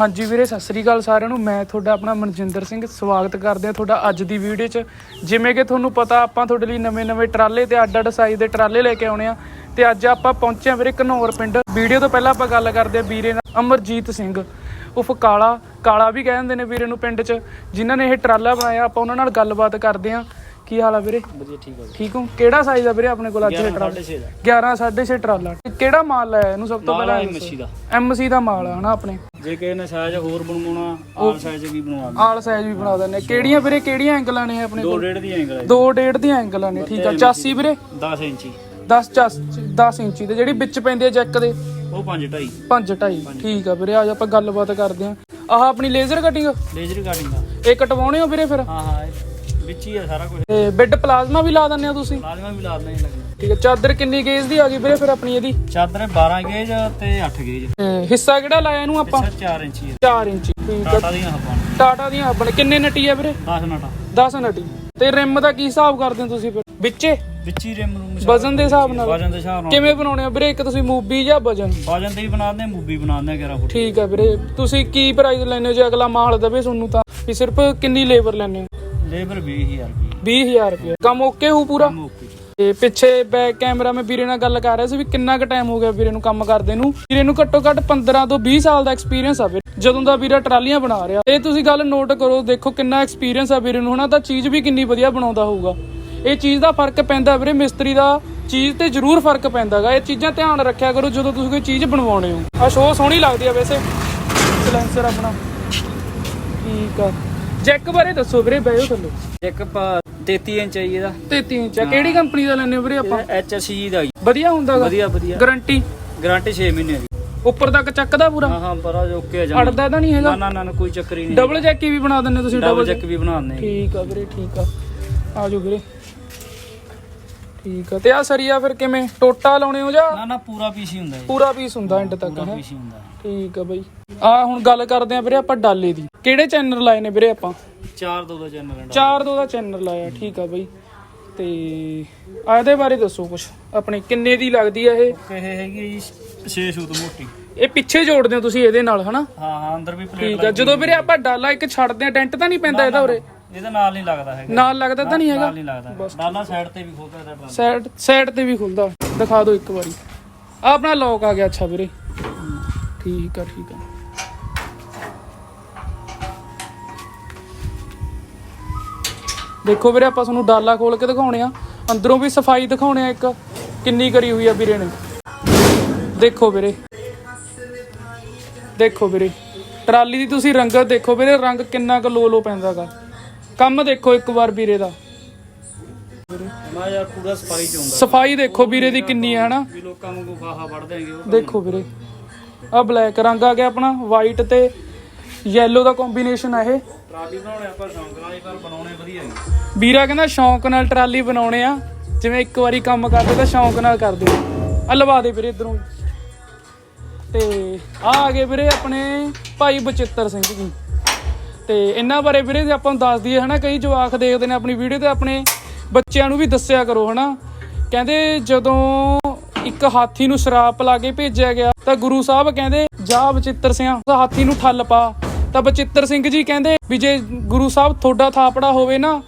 ਹਾਂਜੀ ਵੀਰੇ, ਸਤਿ ਸ੍ਰੀ ਅਕਾਲ ਸਾਰਿਆਂ ਨੂੰ। ਮੈਂ ਤੁਹਾਡਾ ਆਪਣਾ ਮਨਜਿੰਦਰ ਸਿੰਘ ਸਵਾਗਤ ਕਰਦੇ ਹਾਂ ਤੁਹਾਡਾ ਅੱਜ ਦੀ ਵੀਡੀਓ 'ਚ। ਜਿਵੇਂ ਕਿ ਤੁਹਾਨੂੰ ਪਤਾ, ਆਪਾਂ ਤੁਹਾਡੇ ਲਈ ਨਵੇਂ-ਨਵੇਂ ਟਰਾਲੇ ਤੇ ਅੱਡ-ਅੱਡ ਸਾਈਜ਼ ਦੇ ਟਰਾਲੇ ਲੈ ਕੇ ਆਉਣੇ ਆ। ਤੇ ਅੱਜ ਆਪਾਂ ਪਹੁੰਚੇ ਹਾਂ ਵੀਰੇ ਘਨੌਰ ਪਿੰਡ। ਵੀਡੀਓ ਤੋਂ ਪਹਿਲਾਂ ਆਪਾਂ ਗੱਲ ਕਰਦੇ ਹਾਂ ਵੀਰੇ ਨਾਲ ਅਮਰਜੀਤ ਸਿੰਘ। ਉਫ, ਕਾਲਾ ਕਾਲਾ ਵੀ ਕਹਿੰਦੇ ਨੇ ਵੀਰੇ ਨੂੰ ਪਿੰਡ 'ਚ, ਜਿਨ੍ਹਾਂ ਨੇ ਇਹ ਟਰਾਲਾ ਬਣਾਇਆ, ਆਪਾਂ ਉਹਨਾਂ ਨਾਲ ਗੱਲਬਾਤ ਕਰਦੇ ਹਾਂ। ਕੀ ਹਾਲ ਆ ਵੀਰੇ? ਵਧੀਆ ਠੀਕ ਹੈ ਠੀਕ ਹੋ? ਕਿਹੜਾ ਸਾਈਜ਼ ਆ ਵੀਰੇ ਆਪਣੇ ਕੋਲ ਅੱਜ ਇਹ ਟਰਾਲਾ? 6 ਦਾ। 11 6.5 ਟਰਾਲਾ। ਕਿਹੜਾ ਮਾਲ ਲਾਇਆ ਇਹਨੂੰ ਸਭ ਤੋਂ ਪਹਿਲਾਂ ਹੈ ਮੱਛੀ ਦਾ। ਐਮਸੀ ਦਾ ਮਾਲ ਆ ਹਨਾ ਆਪਣੇ? ਜੇ ਕਿਸੇ ਨੇ ਸਾਈਜ਼ ਹੋਰ ਬਣਵਾਉਣਾ ਆਲ ਸਾਈਜ਼ ਵੀ ਬਣਵਾ ਆਲ ਸਾਈਜ਼ ਵੀ ਬਣਾ ਦਿੰਦੇ। ਕਿਹੜੀਆਂ ਵੀਰੇ ਕਿਹੜੀਆਂ ਐਂਗਲਾਂ ਨੇ ਆਪਣੇ ਦੋ ਕੋਲ? ਡੇਢ ਦੀ ਐਂਗਲ ਹੈ ਦੋ ਡੇਢ ਦੀਆਂ ਐਂਗਲਾਂ ਨੇ ਠੀਕ ਆ। 84 ਵੀਰੇ? 10 ਇੰਚੀ। 10 10 ਇੰਚੀ ਤੇ ਜਿਹੜੀ ਵਿੱਚ ਪੈਂਦੀ ਆ ਜੈਕ ਦੇ? ਉਹ 5 2.5 5 2.5 ਠੀਕ ਆ ਵੀਰੇ ਆ ਜਾ ਆਪਾਂ ਗੱਲਬਾਤ ਕਰਦੇ ਆ। ਆਹ ਆਪਣੀ ਲੇਜ਼ਰ ਕਟਿੰਗ ਲੇਜ਼ਰ ਕਾਟਿੰਗ ਦਾ ਇਹ ਕਟਵਾਉਣੇ ਹੋ ਵੀਰੇ ਫਿਰ? ਹਾਂ ਹਾਂ ਵਿੱਚ ਹੀ ਹੈ ਸਾਰਾ ਕੁਝ ਤੇ ਬਿੱਡ ਪਲਾਜ਼ਮਾ ਵੀ ਲਾ ਦਿੰਦੇ ਆ ਤੁਸੀਂ? ਲਾਜ਼ਮਾ ਵੀ ਲਾ ਦੇਣਾ ਲੱਗਣਾ ਠੀਕ ਆ ਚਾਦਰ ਕਿੰਨੀ ਗੇਜ ਦੀ ਆ ਗਈ ਵੀਰੇ ਫਿਰ ਆਪਣੀ ਇਹਦੀ? ਚਾਦਰ 12 ਗੇਜ ਤੇ 8 ਗੇਜ ਹਿੱਸਾ ਕਿਹੜਾ ਲਾਇਆ ਇਹਨੂੰ ਆਪਾਂ? ਪਿੱਛੇ 4 ਇੰਚੀ ਹੈ 4 ਇੰਚੀ ਠੀਕ ਆ ਟਾਟਾ ਦੀਆਂ ਹੱਬਾਂ ਟਾਟਾ ਦੀਆਂ ਆਪਣੇ ਕਿੰਨੇ ਨਟੀ ਆ ਵੀਰੇ? 10 ਨਾਟਾ। 10 ਨਟੀ। ਤੇ ਰਿਮ ਦਾ ਕੀ ਹਿਸਾਬ ਕਰਦੇ ਹੋ ਤੁਸੀਂ ਫਿਰ? ਵਿੱਚੇ? ਵਿੱਚ ਹੀ ਰਿਮ ਨੂੰ ਵਜ਼ਨ ਦੇ ਹਿਸਾਬ ਨਾਲ। ਵਜਨ ਦੇ ਹਿਸਾਬ ਨਾਲ। ਕਿਵੇਂ ਬਣਾਉਣੇ ਆ ਵੀਰੇ? ਇੱਕ ਤੁਸੀਂ ਮੂਵੀ ਜਾਂ ਵਜਨ? ਵਜਨ ਤੇ ਵੀ ਬਣਾ ਦਿੰਦੇ ਮੂਵੀ ਬਣਾ ਦਿੰਦੇ 11 ਫੁੱਟ। ਠੀਕ ਆ ਵੀਰੇ। ਤੁਸੀਂ ਕੀ ਪ੍ਰਾਈਸ ਲੈਂਦੇ ਹੋ ਜੇ ਅਗਲਾ ਮਾਲ ਦਵੇ ਤੁਹਾਨੂੰ ਤਾਂ? ਵੀ ਸਿਰਫ ਕਿੰਨੀ ਲੇਬਰ ਲੈਂਦੇ ਹੋ? ਲੇਬਰ 20000 ਰੁਪਏ 20000 ਰੁਪਏ ਕੰਮ ਓਕੇ ਹੋ ਪੂਰਾ? ਓਕੇ ਤੇ ਪਿੱਛੇ ਬੈਕ ਕੈਮਰਾ ਮੈਂ ਵੀਰੇ ਨਾਲ ਗੱਲ ਕਰ ਰਿਹਾ ਸੀ ਵੀ ਕਿੰਨਾ ਕੁ ਟਾਈਮ ਹੋ ਗਿਆ ਵੀਰੇ ਨੂੰ ਕੰਮ ਕਰਦੇ ਨੂੰ। ਵੀਰੇ ਨੂੰ ਘੱਟੋ ਘੱਟ 15 ਤੋਂ 20 ਸਾਲ ਦਾ ਐਕਸਪੀਰੀਅੰਸ ਆ ਵੀਰੇ। ਜਦੋਂ ਦਾ ਵੀਰਾ ਟਰਾਲੀਆਂ ਬਣਾ ਰਿਹਾ। ਇਹ ਤੁਸੀਂ ਗੱਲ ਨੋਟ ਕਰੋ ਦੇਖੋ ਕਿੰਨਾ ਐਕਸਪੀਰੀਅੰਸ ਆ ਵੀਰੇ ਨੂੰ ਹਨਾ ਤਾਂ ਚੀਜ਼ ਵੀ ਕਿੰਨੀ ਵਧੀਆ ਬਣਾਉਂਦਾ ਹੋਊਗਾ। ਇਹ ਚੀਜ਼ ਦਾ ਫ਼ਰਕ ਪੈਂਦਾ ਵੀਰੇ ਮਿਸਤਰੀ ਦਾ ਚੀਜ਼ ਤੇ ਜ਼ਰੂਰ ਫ਼ਰਕ ਪੈਂਦਾਗਾ। ਇਹ ਚੀਜ਼ਾਂ ਧਿਆਨ ਰੱਖਿਆ ਕਰੋ ਜਦੋਂ ਤੁਸੀਂ ਕੋਈ ਚੀਜ਼ ਬਣਵਾਉਣੇ ਹੋ। ਆ ਸ਼ੋਅ ਸੋਹਣੀ ਲੱਗਦੀ ਆ ਵੈਸੇ। ਸਲੈਂਸਰ ਆਪਣਾ। ਠੀਕ ਆ। ਜੈਕ ਬਾਰੇ ਦੱਸੋ ਵੀਰੇ ਬੈਓ ਥੱਲੇ। ਇੱਕ 33 ਇੰਚ ਹੈ ਜੀ ਇਹਦਾ। 33 ਇੰਚ ਆ। ਕਿਹੜੀ ਕੰਪਨੀ ਦਾ ਲੈਣੇ ਵੀਰੇ ਆਪਾਂ? ਐਚਐਸਈ ਦਾ ਜੀ। ਵਧੀਆ ਹੁੰਦਾਗਾ। ਵਧੀਆ ਵਧੀਆ। ਗਾਰੰਟੀ ਗਾਰੰਟੀ 6 ਮਹੀਨੇ ਦੀ ਉੱਪਰ ਤੱਕ ਚੱਕਦਾ ਪੂਰਾ? ਹਾਂ ਹਾਂ ਪਰ ਓਕੇ ਆ ਜਾਣਾ ਅੜਦਾ ਤਾਂ ਨਹੀਂ ਨਾ ਹੈਗਾ? ਨਾ ਨਾ ਕੋਈ ਚੱਕਰ ਹੀ ਨਹੀਂ। ਡਬਲ ਜੈਕੀ ਵੀ ਬਣਾ ਦਿੰਦੇ ਤੁਸੀਂ ਡਬਲ ਚੈੱਕ ਵੀ ਬਣਾ ਦਿੰਦੇ ਠੀਕ ਆ ਵੀਰੇ ਠੀਕ ਆ। ਆ ਜਾਓ ਵੀਰੇ। ਠੀਕ ਆ। ਤੇ ਆ ਸਰੀਆ ਫਿਰ ਕਿਵੇਂ? ਟੋਟਾ ਲਾਉਣੇ ਹੋ ਜਾਂ? ਨਾ ਨਾ ਪੂਰਾ ਪੀਸ ਹੀ ਹੁੰਦਾ ਜੀ। ਪੂਰਾ ਪੀਸ ਹੁੰਦਾ ਐਂਡ ਤੱਕ ਪੂਰਾ ਹੈ? ਪੀਸ ਹੀ ਹੁੰਦਾ। ਠੀਕ ਆ ਬਈ। ਆ ਹੁਣ ਗੱਲ ਕਰਦੇ ਆ ਵੀਰੇ ਆਪਾਂ ਡਾਲੇ ਦੀ। ਕਿਹੜੇ ਚੈਨਲ ਲਾਏ ਨੇ ਵੀਰੇ ਆਪਾਂ? ਚਾਰ ਦੋ ਦਾ ਚੈਨਲ ਹੈ। ਚਾਰ ਦੋ ਦਾ ਚੈਨਲ ਲਾਇਆ ਠੀਕ ਆ ਬਈ। ਤੇ ਆ ਇਹਦੇ ਬਾਰੇ ਦੱਸੋ ਕੁਝ ਆਪਣੇ ਕਿੰਨੇ ਦੀ ਲੱਗਦੀ ਆ ਇਹ? ਇਹ ਹੈਗੀ ਜੀ 6 ਸੂਤ ਮੋਟੀ। ਇਹ ਪਿੱਛੇ ਜੋੜਦੇ ਹੋ ਤੁਸੀਂ ਇਹਦੇ ਨਾਲ ਹਨਾ? ਹਾਂ ਹਾਂ ਅੰਦਰ ਵੀ ਪਲੇਟ ਠੀਕ ਆ। ਜਦੋਂ ਵੀਰੇ ਆਪਾਂ ਡਾਲਾ ਇੱਕ ਛੱਡਦੇ ਆ ਟੈਂਟ ਤਾਂ ਨਹੀਂ ਪੈਂਦਾ ਇਹਦਾ ਉਰੇ? ਇਹਦੇ ਨਾਲ ਨਹੀਂ ਲੱਗਦਾ ਹੈਗਾ। ਨਾਲ ਲੱਗਦਾ ਤਾਂ ਨਹੀਂ ਹੈਗਾ? ਨਾਲ ਨਹੀਂ ਲੱਗਦਾ ਡਾਲਾ ਸਾਈਡ ਤੇ ਵੀ ਖੋਲਦਾ ਇਹਦਾ ਡਾਲਾ ਸਾਈਡ ਸਾਈਡ ਤੇ ਵੀ ਖੁੱਲਦਾ। ਦਿਖਾ ਦਿਓ ਇੱਕ ਵਾਰੀ। ਆ ਆਪਣਾ ਲੌਕ ਆ ਗਿਆ ਅੱਛਾ ਵੀਰੇ। ਠੀਕ ਆ ਠੀਕ ਆ। ਦੇਖੋ ਵੀਰੇ ਆਪਾਂ ਤੁਹਾਨੂੰ ਡਾਲਾ ਖੋਲ ਕੇ ਦਿਖਾਉਣੇ ਆ। ਅੰਦਰੋਂ ਵੀ ਸਫ਼ਾਈ ਦਿਖਾਉਣੇ ਆ ਇੱਕ। ਕਿੰਨੀ ਕਰੀ ਹੋਈ ਆ ਵੀਰੇ ਨੇ। ਦੇਖੋ ਵੀਰੇ। ਦੇਖੋ ਵੀਰੇ। ਟਰਾਲੀ ਦੀ ਤੁਸੀਂ ਰੰਗਤ ਦੇਖੋ ਵੀਰੇ ਰੰਗ ਕਿੰਨਾ ਕੁ ਲੋ ਲੋ ਪੈਂਦਾਗਾ। ਕੰਮ ਦੇਖੋ ਇੱਕ ਵਾਰ ਵੀਰੇ ਦਾ। ਮੈਂ ਯਾਰ ਪੂਰਾ ਸਫ਼ਾਈ ਚ ਹੁੰਦਾ। ਸਫ਼ਾਈ ਦੇਖੋ ਵੀਰੇ ਦੀ ਕਿੰਨੀ ਹੈ ਹਨਾ? ਵੀ ਲੋਕਾਂ ਵਾਂਗੂ ਫਾਹਾ ਵੜ ਦੇਣਗੇ ਉਹ ਦੇਖੋ ਵੀਰੇ ਆ ਬਲੈਕ ਰੰਗ ਆ ਗਿਆ ਆਪਣਾ ਵਾਈਟ ਤੇ ਯੈਲੋ ਦਾ ਕੰਬੀਨੇਸ਼ਨ ਆ ਇਹ। ਟਰਾਲੀ ਬਣਾਉਣੇ ਆਪਾਂ ਸ਼ੌਂਕ ਨਾਲ ਹੀ ਪਰ ਬਣਾਉਣੇ ਵਧੀਆ ਹੈ ਵੀਰਾ ਕਹਿੰਦਾ ਸ਼ੌਂਕ ਨਾਲ ਟਰਾਲੀ ਬਣਾਉਣੇ ਆ ਜਿਵੇਂ ਇੱਕ ਵਾਰੀ ਕੰਮ ਕਰਦੇ ਤਾਂ ਸ਼ੌਂਕ ਨਾਲ ਕਰਦੇ ਆ। ਲਵਾ ਦੇ ਵੀਰੇ ਇਧਰੋਂ ਤੇ ਆ ਆ ਗਏ ਵੀਰੇ ਆਪਣੇ ਭਾਈ ਬਚਿੱਤਰ ਸਿੰਘ ਜੀ। ਤੇ ਇਹਨਾਂ ਬਾਰੇ ਵੀਰੇ ਜੇ ਆਪਾਂ ਨੂੰ ਦੱਸ ਦਈਏ, ਹਨਾ, ਕਈ ਜਵਾਕ ਦੇਖਦੇ ਨੇ ਆਪਣੀ ਵੀਡੀਓ ਤੇ ਆਪਣੇ ਬੱਚਿਆਂ ਨੂੰ ਵੀ ਦੱਸਿਆ ਕਰੋ, ਹਨਾ। ਕਹਿੰਦੇ ਜਦੋਂ ਇੱਕ ਹਾਥੀ ਨੂੰ ਸ਼ਰਾਪ ਲਾ ਕੇ ਭੇਜਿਆ ਗਿਆ, ਤਾਂ ਗੁਰੂ ਸਾਹਿਬ ਕਹਿੰਦੇ, ਜਾ ਬਚਿੱਤਰ ਸਿਆ ਹਾਥੀ ਨੂੰ ਠੱਲ ਪਾ। ਤਾਂ ਬਚਿੱਤਰ ਸਿੰਘ ਜੀ ਕਹਿੰਦੇ ਵੀ ਜੇ ਗੁਰੂ ਸਾਹਿਬ ਤੁਹਾਡਾ ਥਾਪੜਾ ਹੋਵੇ ਨਾ,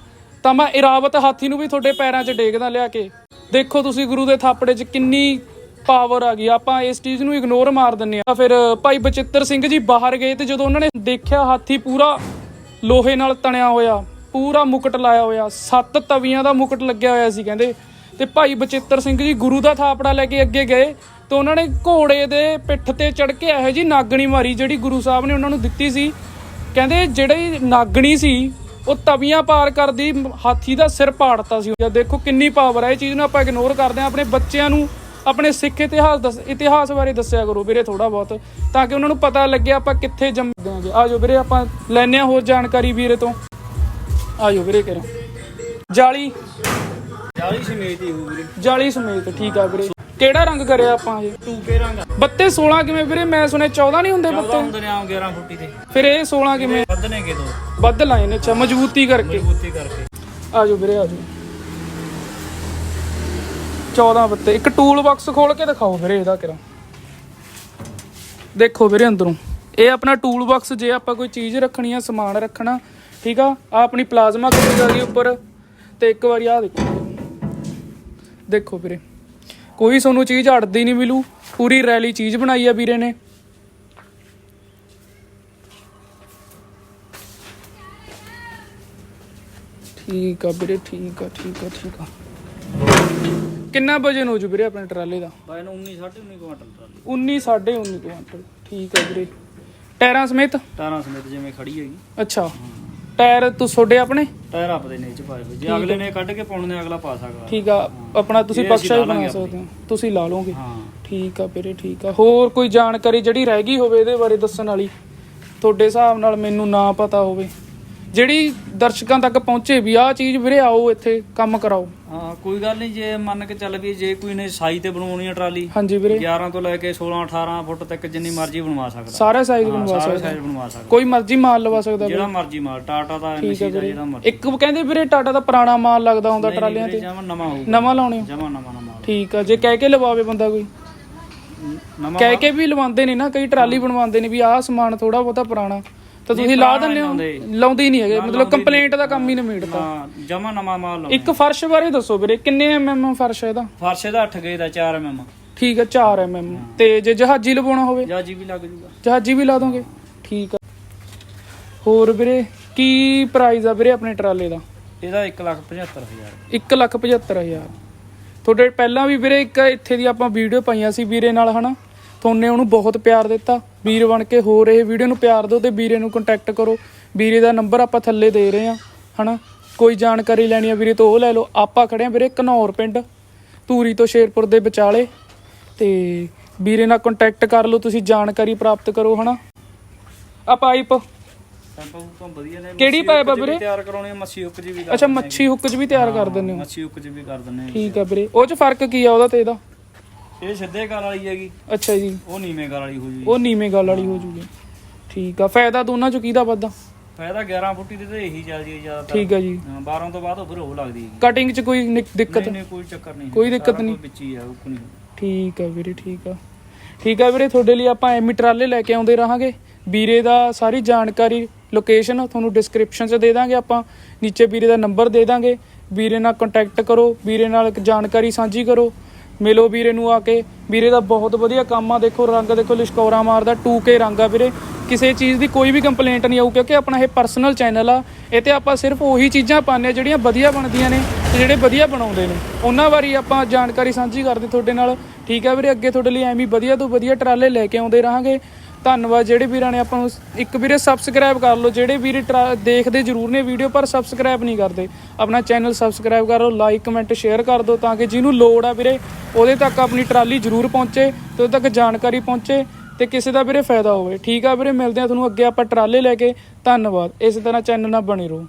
ਤਾਂ ਮੈਂ ਇਰਾਵਤ ਹਾਥੀ ਨੂੰ ਵੀ ਤੁਹਾਡੇ ਪੈਰਾਂ 'ਚ ਡੇਗਦਾ ਲਿਆ ਕੇ। ਦੇਖੋ ਤੁਸੀਂ ਗੁਰੂ ਦੇ ਥਾਪੜੇ 'ਚ ਕਿੰਨੀ ਪਾਵਰ ਆ ਗਈ। ਆਪਾਂ ਇਸ ਚੀਜ਼ ਨੂੰ ਇਗਨੋਰ ਮਾਰ ਦਿੰਨੇ ਆ। ਫਿਰ ਭਾਈ ਬਚਿੱਤਰ ਸਿੰਘ ਜੀ ਬਾਹਰ ਗਏ ਤੇ ਜਦੋਂ ਉਹਨਾਂ ਨੇ ਦੇਖਿਆ ਹਾਥੀ ਪੂਰਾ ਲੋਹੇ ਨਾਲ ਤਣਿਆ ਹੋਇਆ, ਪੂਰਾ ਮੁਕਟ ਲਾਇਆ ਹੋਇਆ, ਸੱਤ ਤਵੀਆਂ ਦਾ ਮੁਕਟ ਲੱਗਿਆ ਹੋਇਆ ਸੀ ਕਹਿੰਦੇ। ਤੇ ਭਾਈ ਬਚਿੱਤਰ ਸਿੰਘ ਜੀ ਗੁਰੂ ਦਾ ਥਾਪੜਾ ਲੈ ਕੇ ਅੱਗੇ ਗਏ ਤੇ ਉਹਨਾਂ ਨੇ ਘੋੜੇ ਦੇ ਪਿੱਠ ਤੇ ਚੜ ਕੇ ਇਹੋ ਜੀ ਨਾਗਣੀ ਮਾਰੀ ਜਿਹੜੀ ਗੁਰੂ ਸਾਹਿਬ ਨੇ ਉਹਨਾਂ ਨੂੰ ਦਿੱਤੀ ਸੀ। ਕਹਿੰਦੇ ਜਿਹੜੀ ਨਾਗਣੀ ਸੀ, ਉਹ ਤਵੀਆਂ ਪਾਰ ਕਰਦੀ, ਹਾਥੀ ਦਾ ਸਿਰ ਪਾੜਤਾ ਸੀ। ਦੇਖੋ ਕਿੰਨੀ ਪਾਵਰ ਹੈ ਇਹ ਚੀਜ਼ ਨੂੰ ਆਪਾਂ ਇਗਨੋਰ ਕਰਦੇ ਹਾਂ ਆਪਣੇ ਬੱਚਿਆਂ ਨੂੰ ਆਪਣੇ ਸਿੱਖ ਇਤਿਹਾਸ ਦੱਸ ਇਤਿਹਾਸ ਬਾਰੇ ਦੱਸਿਆ ਕਰੋ ਵੀਰੇ ਥੋੜਾ ਬਹੁਤ ਤਾਂ ਕਿ ਉਹਨਾਂ ਨੂੰ ਪਤਾ ਲੱਗੇ ਆਪਾਂ ਕਿੱਥੇ ਜੰਮਦੇ ਆਂਗੇ ਆਜੋ ਵੀਰੇ ਆਪਾਂ ਆ ਹੋਰ ਜਾਣਕਾਰੀ ਵੀਰੇ ਤੋਂ। ਆਜੋ ਵੀਰੇ ਕਰੋ ਜਾਲੀ। 40 ਸਮੇਤ ਹੀ ਹੋਊ ਵੀਰੇ। ਜਾਲੀ ਸਮੇਤ ਠੀਕ ਆ ਵੀਰੇ। ਕਿਹੜਾ ਰੰਗ ਕਰਿਆ ਆਪਾਂ ਇਹ? ਟੂਕੇ ਰੰਗ ਬੱਤੇ 16 ਕਿਵੇਂ ਵੀਰੇ? ਮੈਂ ਸੁਣਿਆ 14 ਨਹੀਂ ਹੁੰਦੇ ਬੱਤੇ? ਹੁੰਦੇ ਨੇ ਆਮ 11 ਫੁੱਟੀ ਤੇ ਫਿਰ ਇਹ 16 ਕਿਵੇਂ? ਵੱਧਨੇ ਕੇ ਦੋ। ਵੱਧ ਲਾਏ ਨੇ ਅੱਛਾ ਮਜ਼ਬੂਤੀ ਕਰਕੇ। ਮਜ਼ਬੂਤੀ ਕਰਕੇ। ਆਜੋ ਵੀਰੇ ਆਜੋ 14 ਪੱਤੇ ਇੱਕ ਟੂਲ ਬਾਕਸ ਖੋਲ ਕੇ ਦਿਖਾਓ ਵੀਰੇ ਇਹਦਾ ਕਿਰਾ ਦੇਖੋ ਵੀਰੇ ਅੰਦਰੋਂ। ਇਹ ਆਪਣਾ ਟੂਲ ਬਾਕਸ ਜੇ ਆਪਾਂ ਕੋਈ ਚੀਜ਼ ਰੱਖਣੀ ਆ, ਸਮਾਨ ਰੱਖਣਾ, ਠੀਕ ਆ? ਆ ਆਪਣੀ ਪਲਾਜ਼ਮਾ ਕਬੀਜ਼ ਆ ਉੱਪਰ। ਤੇ ਇੱਕ ਵਾਰੀ ਆ ਦੇਖੋ। ਦੇਖੋ ਵੀਰੇ। ਕੋਈ ਤੁਹਾਨੂੰ ਚੀਜ਼ ਅੜਦੀ ਨਹੀਂ ਮਿਲੂ। ਪੂਰੀ ਰੈਲੀ ਚੀਜ਼ ਬਣਾਈ ਆ ਵੀਰੇ ਨੇ। ਠੀਕ ਆ ਵੀਰੇ, ਠੀਕ ਆ ਠੀਕ ਆ ਠੀਕ ਆ। ਕਿੰਨਾ ਵਜਨ ਹੋ ਜੂ ਵੀਰੇ ਆਪਣੇ ਟਰਾਲੇ ਦਾ? ਬਾਈ ਨੂੰ 19 19.5 ਕੁਆਂਟਲ ਟਰਾਲੀ। 19 19.5 ਕੁਆਂਟਲ। ਠੀਕ ਆ ਵੀਰੇ। ਟਾਇਰਾਂ ਸਮੇਤ? ਟਾਇਰਾਂ ਸਮੇਤ ਜਿਵੇਂ ਖੜੀ ਹੈਗੀ ਅੱਛਾ। ਟਾਇਰ ਤੂੰ ਛੋਡੇ ਆਪਣੇ? ਟਾਇਰ ਆਪਦੇ ਨੇ ਇਹ ਚ ਪਾਏ ਹੋਏ। ਜੇ ਅਗਲੇ ਨੇ ਕੱਢ ਕੇ ਪਾਉਣੇ ਨੇ ਅਗਲਾ ਪਾ ਸਕਦਾ। ਠੀਕ ਆ। ਆਪਣਾ ਤੁਸੀਂ ਇਹ ਅਸੀਂ ਬਖਸ਼ਾ ਵੀ ਲਾ ਬਣਾ ਸਕਦੇ ਹੋ। ਤੁਸੀਂ ਲਾ ਲਓਗੇ। ਹਾਂ। ਠੀਕ ਆ ਵੀਰੇ ਠੀਕ ਆ। ਹੋਰ ਕੋਈ ਜਾਣਕਾਰੀ ਜਿਹੜੀ ਰਹਿ ਗਈ ਹੋਵੇ ਇਹਦੇ ਬਾਰੇ ਦੱਸਣ ਵਾਲੀ? ਤੁਹਾਡੇ ਹਿਸਾਬ ਨਾਲ ਮੈਨੂੰ ਨਾ ਪਤਾ ਹੋਵੇ। ਜਿਹੜੀ ਦਰਸ਼ਕਾਂ ਤੱਕ ਪਹੁੰਚੇ ਵੀ ਆਹ ਚੀਜ਼ ਵੀਰੇ ਆਓ ਇੱਥੇ ਕੰਮ ਕਰਾਓ। ਹਾਂ ਕੋਈ ਗੱਲ ਨਹੀਂ ਜੇ ਮੰਨ ਕੇ ਚੱਲ ਵੀ ਜੇ ਕੋਈ ਨੇ ਸਾਈ ਤੇ ਬਣਾਉਣੀ ਹੈ ਟਰਾਲੀ ਹਾਂਜੀ ਵੀਰੇ। 11 ਤੋਂ ਲੈ ਕੇ 16 18 ਫੁੱਟ ਤੱਕ ਜਿੰਨੀ ਮਰਜ਼ੀ ਬਣਵਾ ਸਕਦਾ। ਸਾਰਾ ਸਾਈਜ਼ ਬਣਵਾ ਸਾਰਾ ਸਕਦਾ। ਸਾਈਜ਼ ਬਣਵਾ ਸਕਦਾ। ਕੋਈ ਮਰਜ਼ੀ ਮਾਲ ਲਵਾ ਸਕਦਾ ਵੀਰੇ। ਜਿਹੜਾ ਮਰਜ਼ੀ ਮਾਲ ਟਾਟਾ ਦਾ ਠੀਕ ਆ ਐਮਸੀ ਦਾ ਵੀਰੇ। ਜਿਹੜਾ ਮਰਜ਼ੀ। ਇੱਕ ਕਹਿੰਦੇ ਵੀਰੇ ਟਾਟਾ ਦਾ ਪੁਰਾਣਾ ਮਾਲ ਲੱਗਦਾ ਹੁੰਦਾ ਟਰਾਲੀਆਂ ਤੇ। ਜਮਾ ਨਵਾਂ ਨਵਾਂ ਲਾਉਣੇ ਹੋ ਜਮਾ ਨਵਾਂ ਨਵਾਂ ਠੀਕ ਆ ਜੇ ਕਹਿ ਕੇ ਲਵਾਵੇ ਬੰਦਾ ਕੋਈ। ਨਵਾਂ ਕਹਿ ਕੇ ਵੀ ਲਵਾਉਂਦੇ ਨੇ ਨਾ ਕਈ ਟਰਾਲੀ ਬਣਵਾਉਂਦੇ ਨੇ ਵੀ ਆਹ ਸਮਾਨ ਥੋੜਾ ਬਹੁਤਾ ਪੁਰਾਣਾ। ਤਾਂ ਤੁਸੀਂ ਲਾ ਦਿੰਦੇ ਹੋ। ਲਾਉਂਦੇ ਹੀ ਨਹੀਂ। ਹੈਗੇ। ਮਤਲਬ ਕੰਪਲੇਂਟ ਦਾ ਕੰਮ ਹੀ ਨਿਮੇੜਤਾ ਹਾਂ ਜਮਾ ਨਵਾਂ ਮਾਲ ਲਾਉਣਾ ਇੱਕ ਫਰਸ਼ ਬਾਰੇ ਦੱਸੋ ਵੀਰੇ ਕਿੰਨੇ ਐਮਐਮ ਫਰਸ਼ ਹੈ ਇਹਦਾ? ਫਰਸ਼ ਦਾ 8 ਗਏ ਦਾ 4 ਐਮਐਮ ਠੀਕ ਹੈ 4 ਐਮਐਮ ਤੇ ਜੇ ਜਹਾਜੀ ਲਵਾਉਣਾ ਹੋਵੇ? ਜਾਂ ਜੀ ਵੀ ਲੱਗ ਜੂਗਾ। ਜਹਾਜੀ ਵੀ ਲਾ ਦੋਗੇ? ਠੀਕ ਆ ਹੋਰ ਵੀਰੇ ਕੀ ਪ੍ਰਾਈਸ ਆ ਵੀਰੇ ਆਪਣੇ ਟਰਾਲੇ ਦਾ? ਇਹਦਾ 175000 175000 ਤੁਹਾਡੇ ਪਹਿਲਾਂ ਵੀ ਵੀਰੇ ਇੱਕ ਇੱਥੇ ਦੀ ਆਪਾਂ ਵੀਡੀਓ ਪਾਈਆਂ ਸੀ ਵੀਰੇ ਨਾਲ ਹਨਾ? ਤੁਹਾਨੇ ਉਹਨੂੰ ਬਹੁਤ ਪਿਆਰ ਦਿੱਤਾ। ਵੀਰ ਬਣ ਕੇ ਹੋਰ ਇਹ ਵੀਡੀਓ ਨੂੰ ਪਿਆਰ ਦਿਓ ਤੇ ਵੀਰੇ ਨੂੰ ਕੰਟੈਕਟ ਕਰੋ। ਵੀਰੇ ਦਾ ਨੰਬਰ ਆਪਾਂ ਥੱਲੇ ਦੇ ਰਹੇ ਆ ਹਨਾ? ਕੋਈ ਜਾਣਕਾਰੀ ਲੈਣੀ ਆ ਵੀਰੇ ਤੋਂ ਉਹ ਲੈ ਲਓ। ਆਪਾਂ ਖੜੇ ਆ ਵੀਰੇ ਘਨੌਰ ਪਿੰਡ ਧੂਰੀ ਤੋਂ ਸ਼ੇਰਪੁਰ ਦੇ ਵਿਚਾਲੇ। ਤੇ ਵੀਰੇ ਨਾਲ ਕੰਟੈਕਟ ਕਰ ਲਓ ਤੁਸੀਂ ਜਾਣਕਾਰੀ ਪ੍ਰਾਪਤ ਕਰੋ ਹਨਾ? ਆ ਪਾਈਪ ਸੈਂਪਲ ਤਾਂ ਵਧੀਆ ਨੇ ਕਿਹੜੀ ਪਾਈਪ ਆ 'ਚ ਵੀਰੇ? ਤਿਆਰ ਕਰਾਉਣੀ ਮੱਛੀ ਹੁੱਕ ਜੀ ਵੀ ਅੱਛਾ ਮੱਛੀ ਹੁੱਕ 'ਚ ਵੀ ਤਿਆਰ ਕਰ ਦਿੰਦੇ ਹੋ। ਮੱਛੀ ਹੁੱਕ ਜੀ ਵੀ ਕਰ ਦਿੰਦੇ। ਠੀਕ ਆ ਵੀਰੇ। ਉਹ 'ਚ ਫ਼ਰਕ ਕੀ ਆ ਉਹਦਾ ਤੇ ਇਹਦਾ? ਇਹ ਸਿੱਧੇ ਗਲ ਵਾਲੀ ਹੈਗੀ। ਅੱਛਾ ਜੀ। ਉਹ ਨੀਵੇਂ ਗਲ ਵਾਲੀ ਹੋ ਜੂਗੀ। ਉਹ ਨੀਵੇਂ ਗੱਲ ਵਾਲੀ ਹੋ ਜੂਗੀ। ਠੀਕ ਆ ਫਾਇਦਾ ਦੋਨਾਂ ਚੋਂ ਕਿਹਦਾ ਵੱਧਾ ਫਾਇਦਾ 11 ਫੁੱਟੀ ਦੇ ਤੇ ਇਹੀ ਚੱਲਦੀ ਹੈ ਜ਼ਿਆਦਾਤਰ। ਠੀਕ ਆ ਜੀ। ਹਾਂ, 12 ਤੋਂ ਬਾਅਦ ਉਹ ਫਿਰ ਉਹ ਲੱਗਦੀ ਹੈ ਕਟਿੰਗ 'ਚ ਕੋਈ ਦਿੱਕਤ? ਨਹੀਂ ਕੋਈ ਚੱਕਰ ਨਹੀਂ। ਕੋਈ ਦਿੱਕਤ ਨਹੀਂ। ਵਿੱਚ ਹੀ ਆ ਹੁੱਕ ਨਹੀਂ। ਠੀਕ ਆ ਵੀਰੇ ਠੀਕ ਆ। ਠੀਕ ਆ ਵੀਰੇ ਤੁਹਾਡੇ ਲਈ ਆਪਾਂ ਐਮੀ ਟਰਾਲੇ ਲੈ ਕੇ ਆਉਂਦੇ ਰਹਾਂਗੇ। ਵੀਰੇ ਦਾ ਸਾਰੀ ਜਾਣਕਾਰੀ ਲੋਕੇਸ਼ਨ ਤੁਹਾਨੂੰ ਡਿਸਕ੍ਰਿਪਸ਼ਨ 'ਚ ਦੇ ਦਾਂਗੇ ਆਪਾਂ। ਨੀਚੇ ਵੀਰੇ ਦਾ ਨੰਬਰ ਦੇ ਦਾਂਗੇ। ਵੀਰੇ ਨਾਲ ਕੰਟੈਕਟ ਕਰੋ ਵੀਰੇ ਨਾਲ ਜਾਣਕਾਰੀ ਸਾਂਝੀ ਕਰੋ। ਮਿਲੋ ਵੀਰੇ ਨੂੰ ਆ ਕੇ। ਵੀਰੇ ਦਾ ਬਹੁਤ ਵਧੀਆ ਕੰਮ ਆ। ਦੇਖੋ ਰੰਗ, ਦੇਖੋ ਲਿਸ਼ਕੌਰਾ ਮਾਰਦਾ 2K ਰੰਗ ਆ ਵੀਰੇ। ਕਿਸੇ ਚੀਜ਼ ਦੀ ਕੋਈ ਵੀ ਕੰਪਲੇਂਟ ਨਹੀਂ ਆਊ, ਕਿਉਂਕਿ ਆਪਣਾ ਇਹ ਪਰਸਨਲ ਚੈਨਲ ਆ। ਇਹ ਤੇ ਆਪਾਂ ਸਿਰਫ ਉਹੀ ਚੀਜ਼ਾਂ ਪਾਉਂਦੇ ਆ ਜਿਹੜੀਆਂ ਵਧੀਆ ਬਣਦੀਆਂ ਨੇ ਤੇ ਜਿਹੜੇ ਵਧੀਆ ਬਣਾਉਂਦੇ ਨੇ। ਉਹਨਾਂ ਬਾਰੇ ਆਪਾਂ ਜਾਣਕਾਰੀ ਸਾਂਝੀ ਕਰਦੇ ਤੁਹਾਡੇ ਨਾਲ। ਠੀਕ ਆ ਵੀਰੇ, ਅੱਗੇ ਤੁਹਾਡੇ ਲਈ ਐਵੇਂ ਵਧੀਆ ਤੋਂ ਵਧੀਆ ਟਰਾਲੇ ਲੈ ਕੇ ਆਉਂਦੇ ਰਹਾਂਗੇ। ਧੰਨਵਾਦ, ਜਿਹੜੇ ਵੀਰਾਂ ਨੇ ਆਪਾਂ ਨੂੰ ਇੱਕ ਵੀਰੇ ਸਬਸਕ੍ਰਾਈਬ ਕਰ ਲਓ, ਜਿਹੜੇ ਵੀਰੇ ਟਰਾ- ਦੇਖਦੇ ਜ਼ਰੂਰ ਨੇ ਵੀਡੀਓ ਪਰ ਸਬਸਕ੍ਰਾਈਬ ਨਹੀਂ ਕਰਦੇ। ਆਪਣਾ ਚੈਨਲ ਸਬਸਕ੍ਰਾਈਬ ਕਰੋ ਲਾਈਕ ਕਮੈਂਟ ਸ਼ੇਅਰ ਕਰ ਦਿਓ ਤਾਂ ਕਿ ਜਿਹਨੂੰ ਲੋੜ ਆ ਵੀਰੇ, ਉਹਦੇ ਤੱਕ ਆਪਣੀ ਟਰਾਲੀ ਜ਼ਰੂਰ ਪਹੁੰਚੇ ਤੇ ਉਹਦੇ ਤੱਕ ਜਾਣਕਾਰੀ ਪਹੁੰਚੇ ਤੇ ਕਿਸੇ ਦਾ ਵੀਰੇ ਫਾਇਦਾ ਹੋਵੇ। ਠੀਕ ਆ ਵੀਰੇ, ਮਿਲਦੇ ਆ ਤੁਹਾਨੂੰ ਅੱਗੇ ਆਪਾਂ ਟਰਾਲੇ ਲੈ ਕੇ। ਧੰਨਵਾਦ। ਇਸੇ ਤਰ੍ਹਾਂ ਚੈਨਲ ਨਾਲ ਬਣੇ ਰਹੋ।